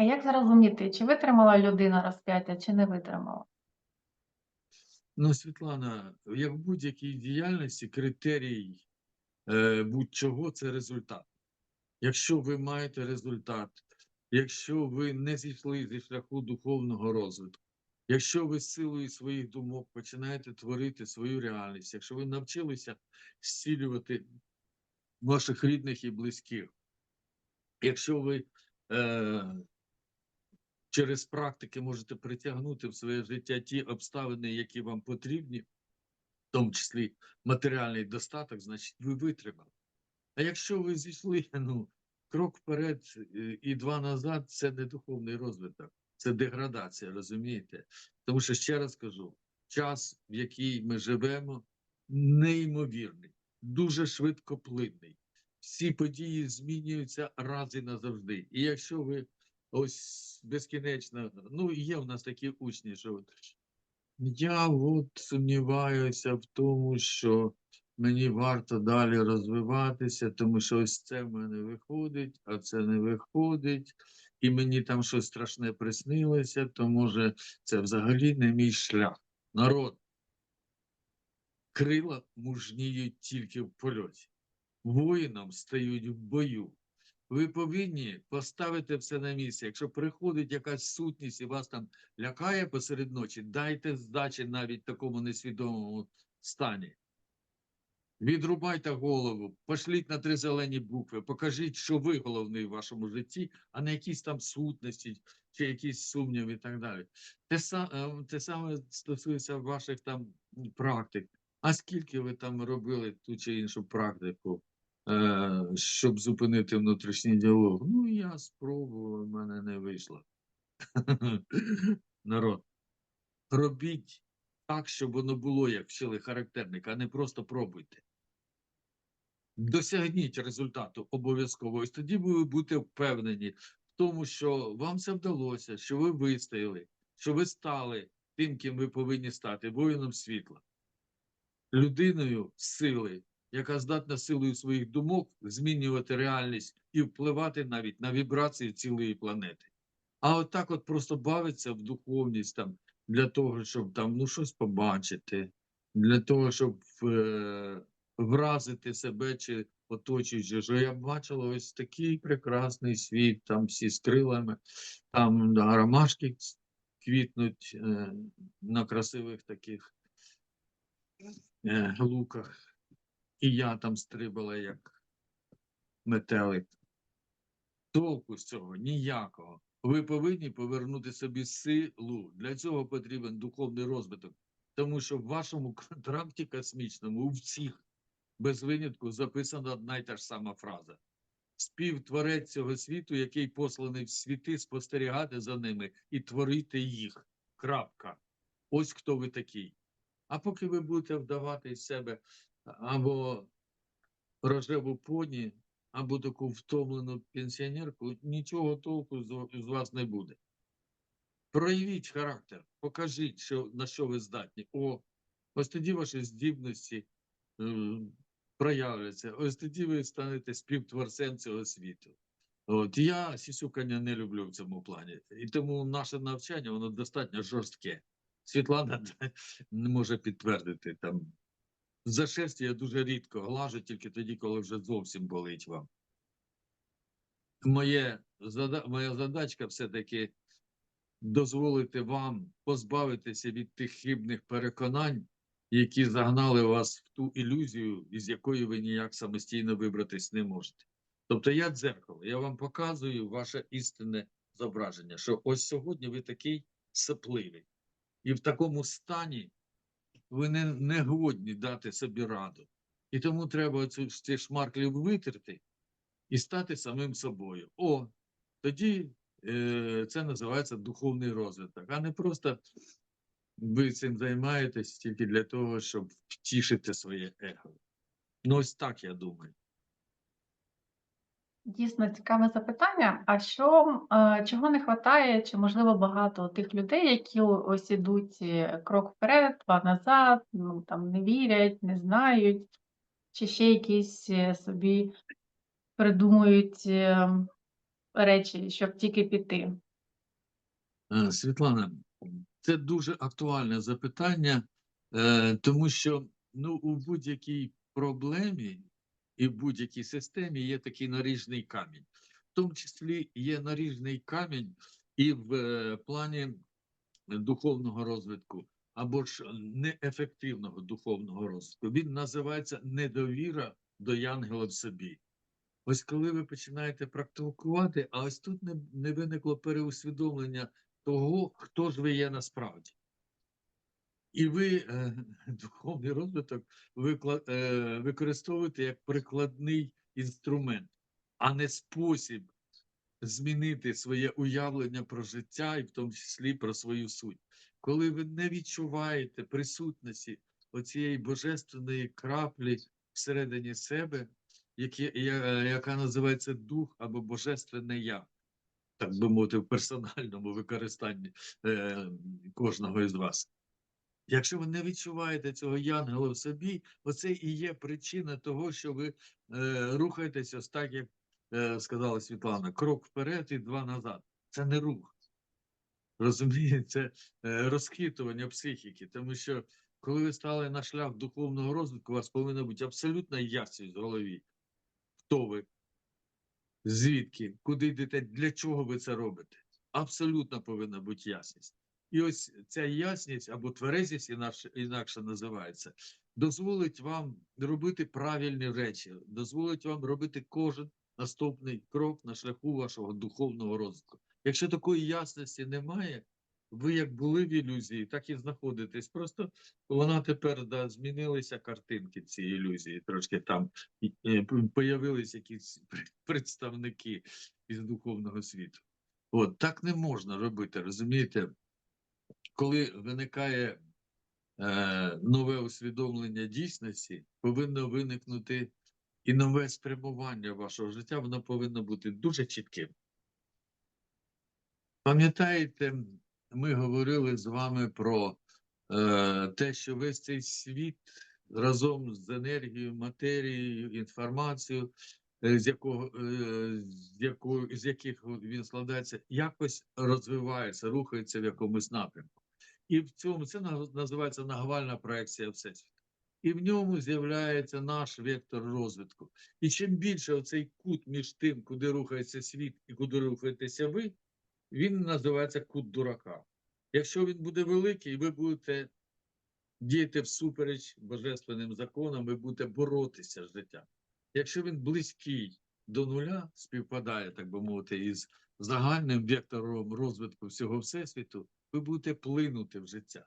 А як зрозуміти, чи витримала людина розп'яття, чи не витримала? Ну, Світлана, як в будь-якій діяльності, критерій е, будь-чого це результат. Якщо ви маєте результат, якщо ви не зійшли зі шляху духовного розвитку, якщо ви силою своїх думок починаєте творити свою реальність, якщо ви навчилися зцілювати ваших рідних і близьких, якщо ви е, через практики можете притягнути в своє життя ті обставини, які вам потрібні, в тому числі матеріальний достаток, значить ви витримали. А якщо ви зійшли ну, крок вперед е, і два назад, це не духовний розвиток, це деградація, розумієте? Тому що ще раз кажу: час, в який ми живемо, неймовірний, дуже швидкоплинний. Всі події змінюються раз і назавжди. І якщо ви ось безкінечно, ну є в нас такі учні, що я от сумніваюся в тому, що мені варто далі розвиватися, тому що ось це в мене виходить, а це не виходить, і мені там щось страшне приснилося, то може це взагалі не мій шлях. Народ, крила мужніють тільки в польоті, воїном стають в бою. Ви повинні поставити все на місце. Якщо приходить якась сутність і вас там лякає посеред ночі, дайте здачі навіть такому несвідомому стані. Відрубайте голову, пошліть на три зелені букви, покажіть, що ви головний в вашому житті, а не якісь там сутності чи якісь сумніви і так далі. Те, е, те саме стосується ваших там практик. А скільки ви там робили ту чи іншу практику, щоб зупинити внутрішній діалог? Ну, я спробував, в мене не вийшло. Народ, робіть так, щоб воно було, як вчили характерник, а не просто пробуйте. Досягніть результату обов'язково. Ось тоді ви будете впевнені в тому, що вам це вдалося, що ви вистояли, що ви стали тим, ким ви повинні стати, воїном світла, людиною сили, яка здатна силою своїх думок змінювати реальність і впливати навіть на вібрації цілої планети. А от от просто бавиться в духовність там для того, щоб там ну щось побачити, для того, щоб е, вразити себе чи оточуючи, що я бачила ось такий прекрасний світ, там всі з крилами, там ромашки квітнуть е, на красивих таких е, луках. І я там стрибала як метелик. Толку з цього ніякого. Ви повинні повернути собі силу. Для цього потрібен духовний розвиток. Тому що в вашому контракті космічному у всіх без винятку записана одна й та ж сама фраза. Співтворець цього світу, який посланий в світи, спостерігати за ними і творити їх. Крапка. Ось хто ви такий. А поки ви будете вдавати із себе або рожеву поні, або таку втомлену пенсіонерку, нічого толку з, вас не буде. Проявіть характер, покажіть, що, на що ви здатні. О, ось тоді ваші здібності е, проявляться. Ось тоді ви станете співтворцем цього світу. От я сісюкання не люблю в цьому плані. І тому наше навчання воно достатньо жорстке. Світлана не може підтвердити там. За шерсть я дуже рідко глажу, тільки тоді, коли вже зовсім болить вам. Моє, моя задачка все-таки дозволити вам позбавитися від тих хибних переконань, які загнали вас в ту ілюзію, із якої ви ніяк самостійно вибратись не можете. Тобто я дзеркало, я вам показую ваше істинне зображення, що ось сьогодні ви такий сапливий. І в такому стані ви не, не годні дати собі раду. І тому треба цю ці шмарклі витерти і стати самим собою. О, тоді е, це називається духовний розвиток, а не просто ви цим займаєтесь тільки для того, щоб втішити своє его. Ну, ось так я думаю. Дійсно цікаве запитання. А що, е, чого не вистачає, чи можливо багато тих людей, які ось ідуть е, крок вперед, два назад, ну там не вірять, не знають, чи ще якісь е, собі придумують речі, щоб тільки піти. Світлана, це дуже актуальне запитання, тому що ну, у будь-якій проблемі і в будь-якій системі є такий наріжний камінь. В тому числі є наріжний камінь і в е, плані духовного розвитку або ж неефективного духовного розвитку. Він називається недовіра до янгела в собі. Ось коли ви починаєте практикувати, а ось тут не, не виникло переусвідомлення того, хто ж ви є насправді. І ви е, духовний розвиток е, використовуєте як прикладний інструмент, а не спосіб змінити своє уявлення про життя і в тому числі про свою суть. Коли ви не відчуваєте присутності оцієї божественної краплі всередині себе, які, яка називається дух або божественне я, так би мовити, в персональному використанні е, кожного із вас. Якщо ви не відчуваєте цього янгела в собі, оце і є причина того, що ви е, рухаєтеся так, як е, сказала Світлана, крок вперед і два назад. Це не рух. Розумієте, це розхитування психіки, тому що коли ви стали на шлях духовного розвитку, у вас повинна бути абсолютна ясність в голові. Хто ви? Звідки? Куди йдете? Для чого ви це робите? Абсолютно повинна бути ясність. І ось ця ясність або тверезість, інакше, інакше називається, дозволить вам робити правильні речі, дозволить вам робити кожен наступний крок на шляху вашого духовного розвитку. Якщо такої ясності немає, ви як були в ілюзії, так і знаходитесь. Просто вона тепер да, змінилися картинки цієї ілюзії. Трошки там і появились якісь представники із духовного світу. От так не можна робити, розумієте? Коли виникає е, нове усвідомлення дійсності, повинно виникнути і нове спрямування вашого життя, воно повинно бути дуже чітким. Пам'ятаєте, ми говорили з вами про е, те, що весь цей світ разом з енергією, матерією, інформацією, е, з якого е, з якою з яких він складається, якось розвивається, рухається в якомусь напрямку. І в цьому це називається нагвальна проекція Всесвіту. І в ньому з'являється наш вектор розвитку. І чим більше оцей кут між тим, куди рухається світ і куди рухаєтеся ви, він називається кут дурака. Якщо він буде великий, ви будете діяти всупереч божественним законам, ви будете боротися з життям. Якщо він близький до нуля, співпадає, так би мовити, із загальним вектором розвитку всього всесвіту, ви будете плинути в життя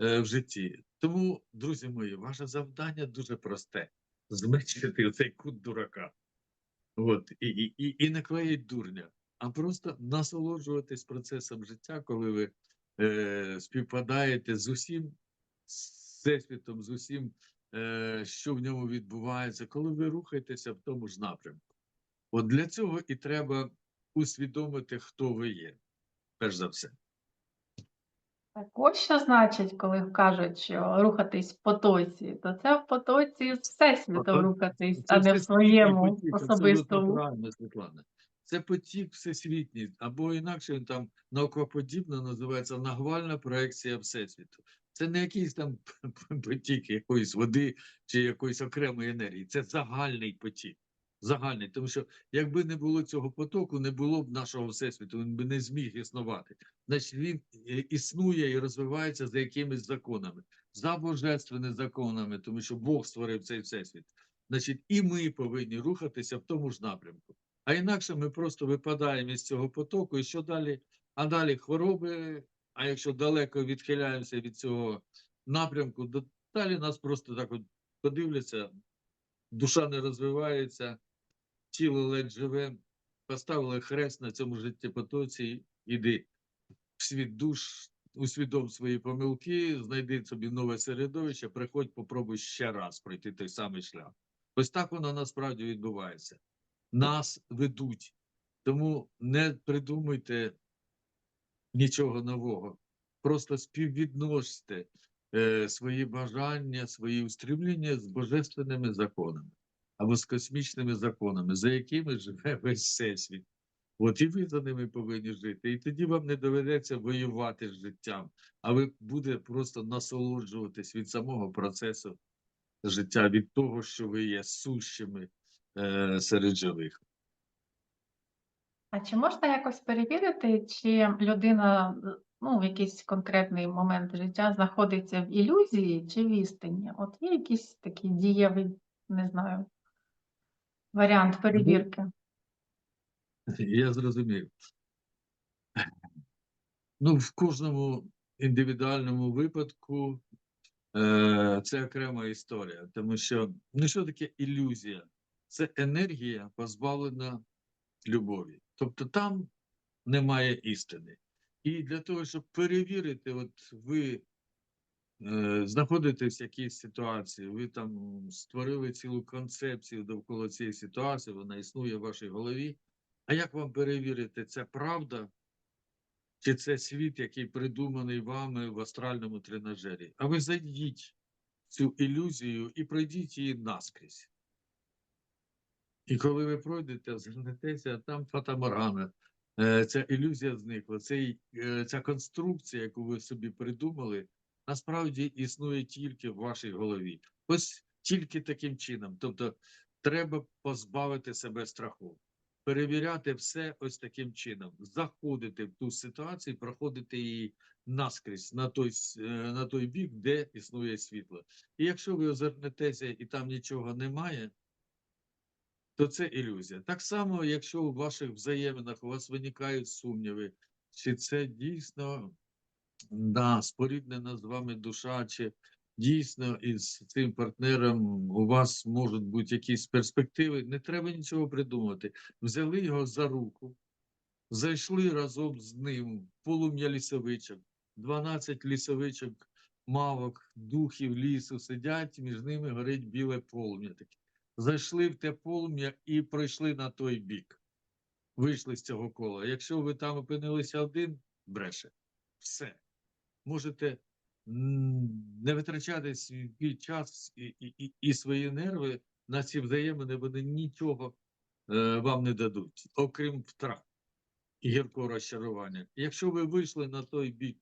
е, в житті. Тому, друзі мої, ваше завдання дуже просте: зменшити цей кут дурака. От, і, і, і, не клеїть дурня, а просто насолоджуватись процесом життя, коли ви е, співпадаєте з усім всесвітом, з усім, е, що в ньому відбувається, коли ви рухаєтеся в тому ж напрямку. От для цього і треба усвідомити, хто ви є, перш за все. Так ось що значить, коли кажуть, що рухатись в потоці, то це в потоці з всесвітом рухатись, Це а не в своєму потік, особистому. правильно, Світлана. Це потік всесвітній, або інакше він там наукоподібно називається нагвальна проекція Всесвіту. Це не якийсь там потік якоїсь води чи якоїсь окремої енергії. Це загальний потік. Загальний, тому що якби не було цього потоку, не було б нашого всесвіту, він би не зміг існувати. Значить, він е, існує і розвивається за якимись законами, за божественними законами, тому що Бог створив цей всесвіт. Значить, і ми повинні рухатися в тому ж напрямку. А інакше ми просто випадаємо із цього потоку, і що далі? А далі хвороби. А якщо далеко відхиляємося від цього напрямку, то далі нас просто так от подивляться, душа не розвивається, тіло ледь живе, поставили хрест на цьому життєпотоці, іди в світ душ, усвідом свої помилки, знайди собі нове середовище, приходь, попробуй ще раз пройти той самий шлях. Ось так воно насправді відбувається. Нас ведуть. Тому не придумуйте нічого нового. Просто співвідносьте е, свої бажання, свої устремлення з божественними законами або з космічними законами, за якими живе весь всесвіт. От і ви за ними повинні жити. І тоді вам не доведеться воювати з життям, а ви буде просто насолоджуватись від самого процесу життя, від того, що ви є сущими е, серед живих. А чи можна якось перевірити, чи людина ну, в якийсь конкретний момент життя знаходиться в ілюзії чи в істині? От є якийсь такий дієвий, не знаю, варіант перевірки? Я зрозумів. Ну, в кожному індивідуальному випадку е, це окрема історія, тому що ну що таке ілюзія? Це енергія, позбавлена любові. Тобто там немає істини. І для того, щоб перевірити, от ви знаходитесь в якійсь ситуації, ви там створили цілу концепцію довкола цієї ситуації, вона існує в вашій голові. А як вам перевірити, це правда, чи це світ, який придуманий вами в астральному тренажері? А ви зайдіть в цю ілюзію і пройдіть її наскрізь. І коли ви пройдете, звернетеся, там фатаморгана, е, ця ілюзія зникла. Е, ця конструкція, яку ви собі придумали, насправді існує тільки в вашій голові. Ось тільки таким чином. Тобто, треба позбавити себе страху, перевіряти все ось таким чином, заходити в ту ситуацію, проходити її наскрізь на той, е, на той бік, де існує світло. І якщо ви озирнетеся і там нічого немає, то це ілюзія. Так само, якщо у ваших взаєминах у вас виникають сумніви, чи це дійсно да, споріднена з вами душа, чи дійсно із цим партнером у вас можуть бути якісь перспективи, не треба нічого придумати. Взяли його за руку, зайшли разом з ним полум'я лісовичок, 12 лісовичок, мавок, духів лісу сидять, між ними горить біле полум'я зайшли в те полум'я і пройшли на той бік. Вийшли з цього кола. Якщо ви там опинилися один, бреше. Все. Можете не витрачати свій час і, і, і, свої нерви на ці взаємини, вони нічого е, вам не дадуть, окрім втрат і гіркого розчарування. Якщо ви вийшли на той бік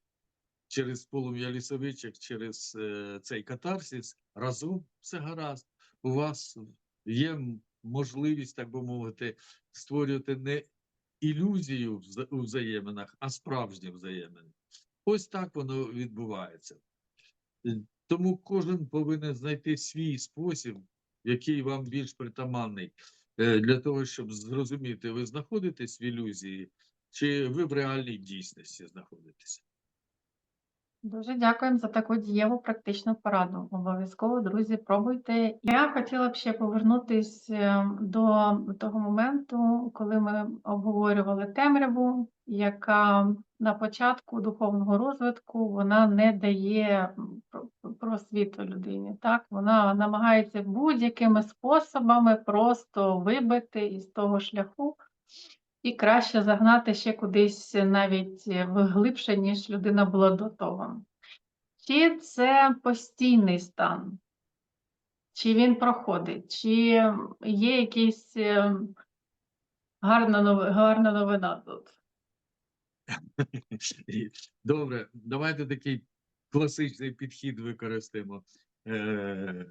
через полум'я лісовичок, через е, цей катарсис, разом все гаразд. У вас є можливість, так би мовити, створювати не ілюзію у взаєминах, а справжні взаємини. Ось так воно відбувається. Е, Тому кожен повинен знайти свій спосіб, який вам більш притаманний, е, для того, щоб зрозуміти, ви знаходитесь в ілюзії, чи ви в реальній дійсності знаходитесь. Дуже дякуємо за таку дієву практичну пораду. Обов'язково, друзі, пробуйте. Я хотіла б ще повернутися до того моменту, коли ми обговорювали темряву, яка на початку духовного розвитку вона не дає просвіту людині. Так, вона намагається будь-якими способами просто вибити із того шляху. І краще загнати ще кудись навіть глибше, ніж людина була до того. Чи це постійний стан? Чи він проходить? Чи є е, гарна новина, гарна новина тут? Добре, давайте такий класичний підхід використаємо. Е,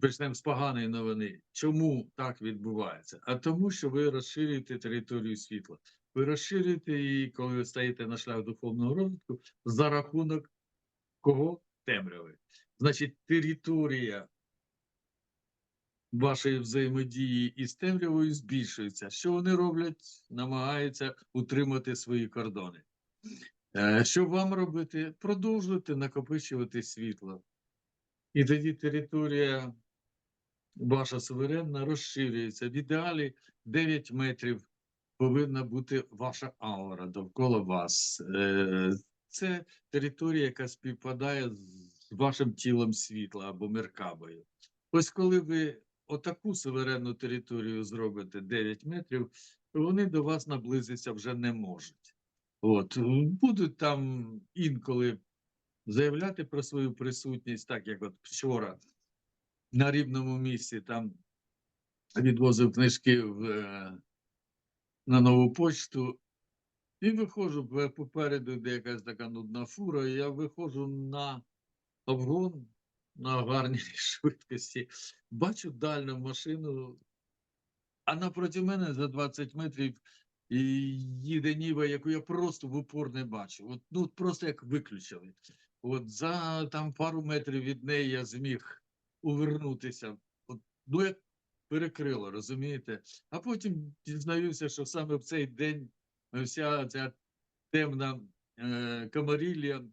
Почнемо з поганої новини. Чому так відбувається? А тому, що ви розширюєте територію світла. Ви розширюєте її, коли ви стаєте на шлях духовного розвитку, за рахунок кого? Темряви. Значить, територія вашої взаємодії із темрявою збільшується. Що вони роблять? Намагаються утримати свої кордони. Е, Що вам робити? Продовжуйте накопичувати світло. І тоді територія ваша суверенна розширюється. В ідеалі 9 метрів повинна бути ваша аура довкола вас. Е, Це територія, яка співпадає з вашим тілом світла або меркабою. Ось коли ви отаку суверенну територію зробите 9 метрів, вони до вас наблизитися вже не можуть. От будуть там інколи заявляти про свою присутність, так як от вчора на рівному місці там відвозив книжки в е, на нову почту. І виходжу попереду, де якась така нудна фура, і я виходжу на обгон на гарній швидкості. Бачу дальню машину, а напроти мене за 20 метрів їде ніва, яку я просто в упор не бачу. От, ну, просто як виключили. От за там пару метрів від неї я зміг увернутися. От, ну, як перекрило, розумієте? А потім дізнаюся, що саме в цей день вся ця темна е, камарілля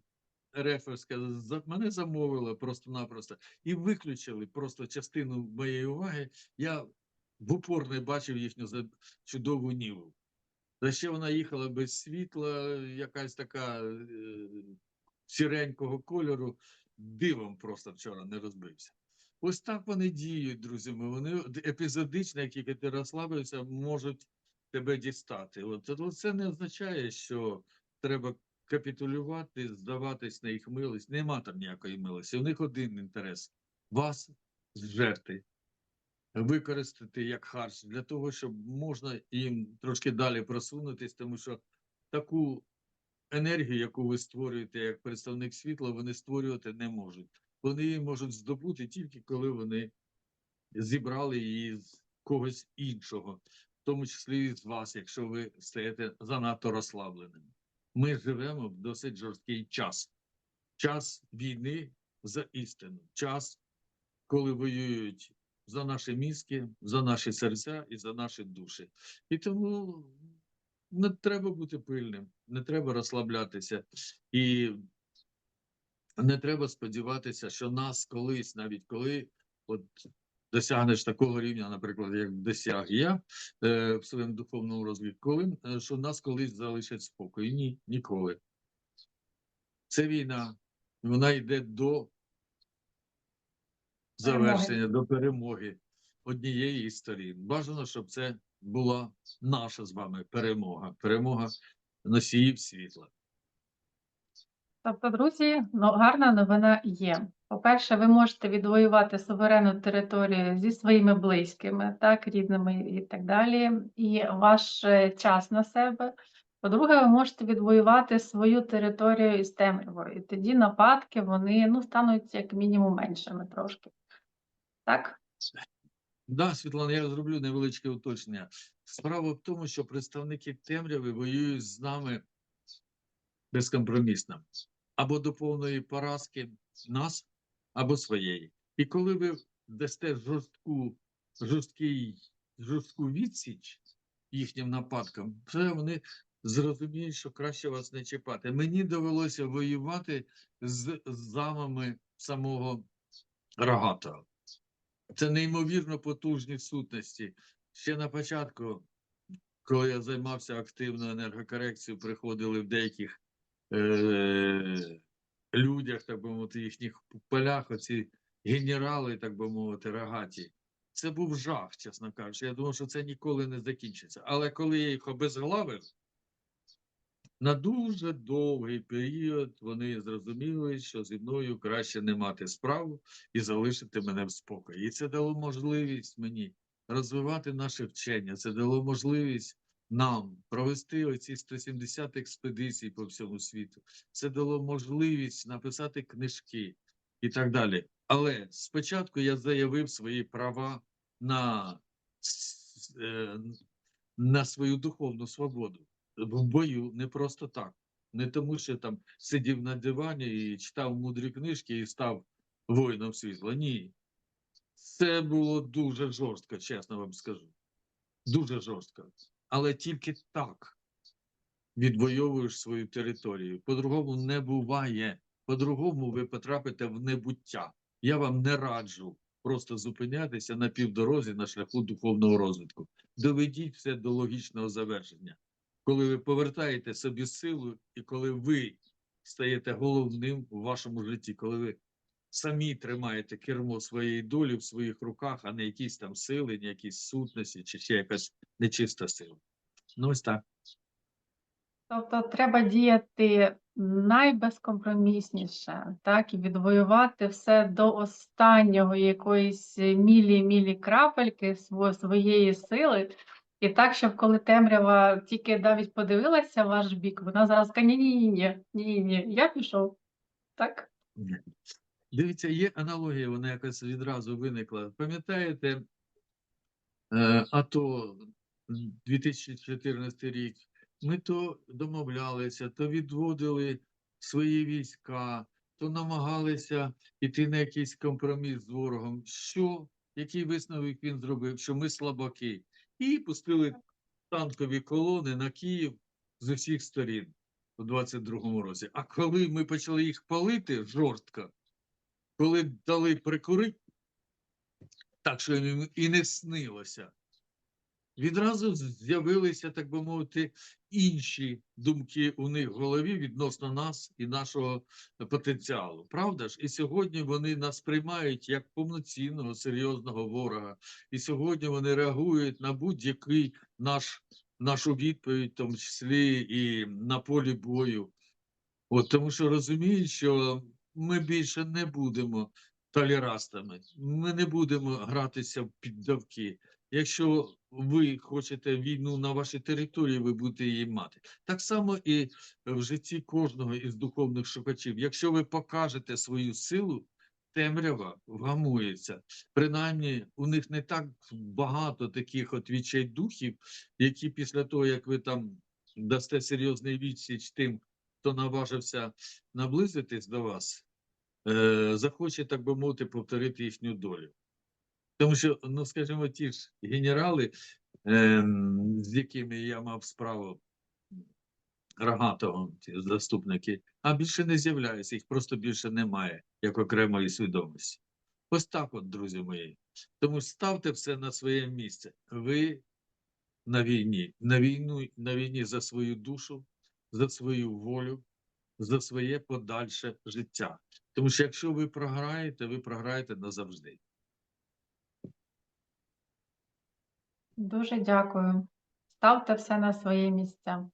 реферська за мене замовила просто-напросто і виключили просто частину моєї уваги. Я в упор не бачив їхню чудову ніву. Та ще вона їхала без світла, якась така е, сіренького кольору. Дивом просто вчора не розбився. Ось так вони діють, друзі. мої. Вони епізодично, як тільки ти розслабився, можуть тебе дістати. От це не означає, що треба капітулювати, здаватись на їх милість. Нема там ніякої милості. У них один інтерес вас зжерти, використати як харч для того, щоб можна їм трошки далі просунутись, тому що таку енергію, яку ви створюєте як представник світла, вони створювати не можуть. Вони її можуть здобути тільки коли вони зібрали її з когось іншого, в тому числі і з вас, якщо ви стаєте занадто розслабленими. Ми живемо в досить жорсткий час. Час війни за істину, час, коли воюють за наші мізки, за наші серця і за наші душі. І тому не треба бути пильним, не треба розслаблятися. І не треба сподіватися, що нас колись, навіть коли от досягнеш такого рівня, наприклад, як досяг я е, в своєму духовному розвитку, коли, е, що нас колись залишать спокій. Ні, ніколи. Це війна, вона йде до завершення, до перемоги однієї із сторін. Бажано, щоб це була наша з вами перемога, перемога носіїв світла. Тобто, друзі, ну, гарна новина є. По-перше, ви можете відвоювати суверенну територію зі своїми близькими, так, рідними і так далі, і ваш е, час на себе. По-друге, ви можете відвоювати свою територію із темрявою, і тоді нападки вони ну, стануть як мінімум меншими трошки. Так? Да, Світлана, я зроблю невеличке уточнення. Справа в тому, що представники темряви воюють з нами безкомпромісно. Або до повної поразки нас, або своєї. І коли ви дасте жорстку, жорсткий, жорстку відсіч їхнім нападкам, це вони зрозуміють, що краще вас не чіпати. Мені довелося воювати з замами самого рогатого. Це неймовірно потужні сутності. Ще на початку, коли я займався активною енергокорекцією, приходили в деяких е- людях, так би мовити, їхніх полях, оці генерали, так би мовити, рогаті. Це був жах, чесно кажучи. Я думав, що це ніколи не закінчиться. Але коли я їх обезглавив, на дуже довгий період вони зрозуміли, що зі мною краще не мати справу і залишити мене в спокої. І це дало можливість мені розвивати наше вчення. Це дало можливість нам провести оці 170 експедицій по всьому світу. Це дало можливість написати книжки і так далі. Але спочатку я заявив свої права на, е, на свою духовну свободу в бою не просто так. Не тому, що там сидів на дивані і читав мудрі книжки і став воїном світла. Ні. Це було дуже жорстко, чесно вам скажу. Дуже жорстко. Але тільки так відвоюєш свою територію. По-другому не буває. По-другому ви потрапите в небуття. Я вам не раджу просто зупинятися на півдорозі на шляху духовного розвитку. Доведіть все до логічного завершення. Коли ви повертаєте собі силу, і коли ви стаєте головним у вашому житті, коли ви самі тримаєте кермо своєї долі в своїх руках, а не якісь там сили, не якісь сутності, чи ще якась нечиста сила. Ну, ось так. Тобто треба діяти найбезкомпромісніше, так, і відвоювати все до останнього якоїсь мілі-мілі крапельки своєї сили. І так, щоб коли темрява тільки навіть подивилася в ваш бік, вона зараз каже: ні-ні-ні, ні-ні, я пішов. Так? Дивіться, є аналогія, вона якось відразу виникла. Пам'ятаєте, е, АТО 2014 рік, ми то домовлялися, то відводили свої війська, то намагалися йти на якийсь компроміс з ворогом. Що? Який висновок він зробив? Що ми слабаки. І пустили танкові колони на Київ з усіх сторін у 22-му році. А коли ми почали їх палити жорстко, коли дали прикурити, так що їм і не снилося, відразу з'явилися, так би мовити, інші думки у них в голові відносно нас і нашого потенціалу. Правда ж? І сьогодні вони нас приймають як повноцінного, серйозного ворога. І сьогодні вони реагують на будь-який наш, нашу відповідь, в тому числі і на полі бою. От тому що розуміють, що ми більше не будемо толерастами, ми не будемо гратися в піддавки. Якщо ви хочете війну на вашій території, ви будете її мати. Так само і в житті кожного із духовних шукачів. Якщо ви покажете свою силу, темрява вгамується. Принаймні, у них не так багато таких от відчайдухів, які після того, як ви там дасте серйозний відсіч тим, хто наважився наблизитись до вас, е, захоче, так би мовити, повторити їхню долю. Тому що, ну скажімо, ті ж генерали, е, з якими я мав справу Рогатого, ті заступники, а більше не з'являються, їх просто більше немає, як окремої свідомості. Ось так от, друзі мої. Тому ставте все на своє місце. Ви на війні, на війну, на війні за свою душу, за свою волю, за своє подальше життя. Тому що якщо ви програєте, ви програєте назавжди. Дуже дякую. Ставте все на свої місця.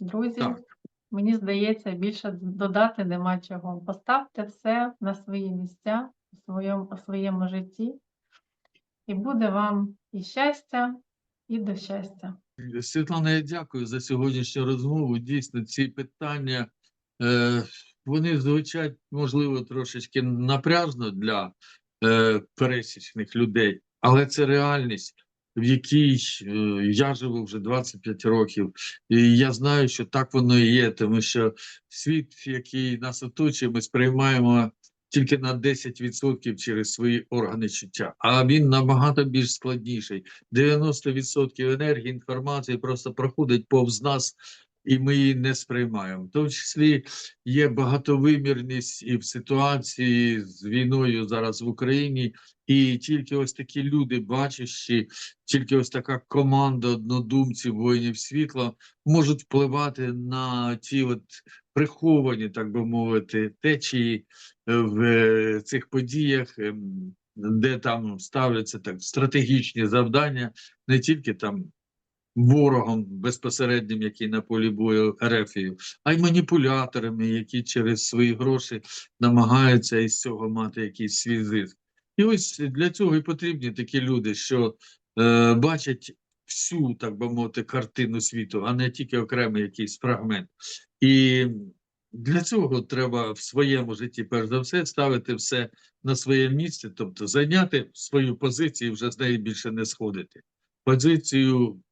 Друзі, Так. мені здається, більше додати нема чого. Поставте все на свої місця у своєму, у своєму житті, і буде вам і щастя, і до щастя. Світлана, я дякую за сьогоднішню розмову. Дійсно, ці питання е, вони звучать, можливо, трошечки напряжно для е, пересічних людей, але це реальність, в якій е, я живу вже 25 років, і я знаю, що так воно і є, тому що світ, який нас оточує, ми сприймаємо тільки на 10% через свої органи чуття, а він набагато більш складніший. 90% енергії, інформації просто проходить повз нас, і ми її не сприймаємо. В тому числі є багатовимірність і в ситуації з війною зараз в Україні, і тільки ось такі люди, бачащі, тільки ось така команда однодумців воїнів світла можуть впливати на ті от приховані, так би мовити, течії е, в цих подіях, ем, де там ставляться так стратегічні завдання, не тільки там ворогом безпосереднім, який на полі бою Ерефію, а й маніпуляторами, які через свої гроші намагаються із цього мати якийсь свій зиск. І ось для цього і потрібні такі люди, що е, бачать всю, так би мовити, картину світу, а не тільки окремий якийсь фрагмент. І для цього треба в своєму житті, перш за все, ставити все на своє місце, тобто зайняти свою позицію і вже з неї більше не сходити. Позицію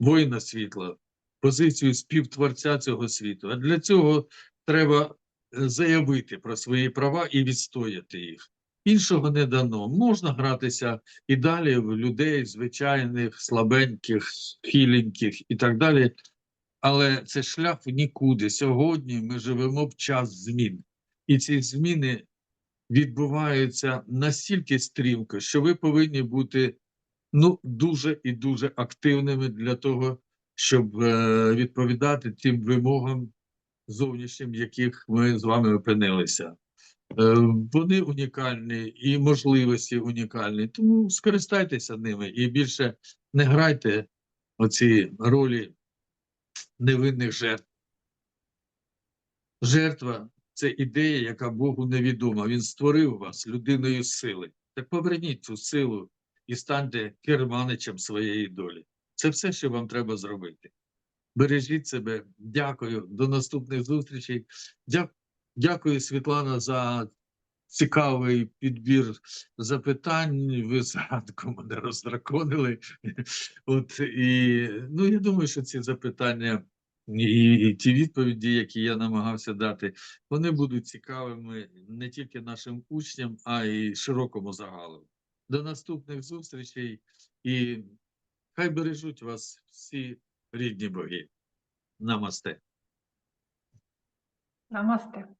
воїна світла, позицію співтворця цього світу. А для цього треба е, заявити про свої права і відстояти їх. Іншого не дано. Можна гратися і далі в людей звичайних, слабеньких, хіленьких і так далі. Але це шлях в нікуди. Сьогодні ми живемо в час змін. І ці зміни відбуваються настільки стрімко, що ви повинні бути ну, дуже і дуже активними для того, щоб е, відповідати тим вимогам зовнішнім, яких ми з вами опинилися. Е, вони унікальні і можливості унікальні, тому скористайтеся ними і більше не грайте оці ролі невинних жертв. Жертва це ідея, яка Богу невідома. Він створив вас людиною сили. Так поверніть цю силу і станьте керманичем своєї долі. Це все, що вам треба зробити. Бережіть себе. Дякую. До наступних зустрічей. Дя- Дякую, Світлана, за цікавий підбір запитань. Ви зранку мене роздраконили. От і ну я думаю, що ці запитання і, і ті відповіді, які я намагався дати, вони будуть цікавими не тільки нашим учням, а й широкому загалу. До наступних зустрічей і хай бережуть вас всі рідні боги. Намасте. Намасте.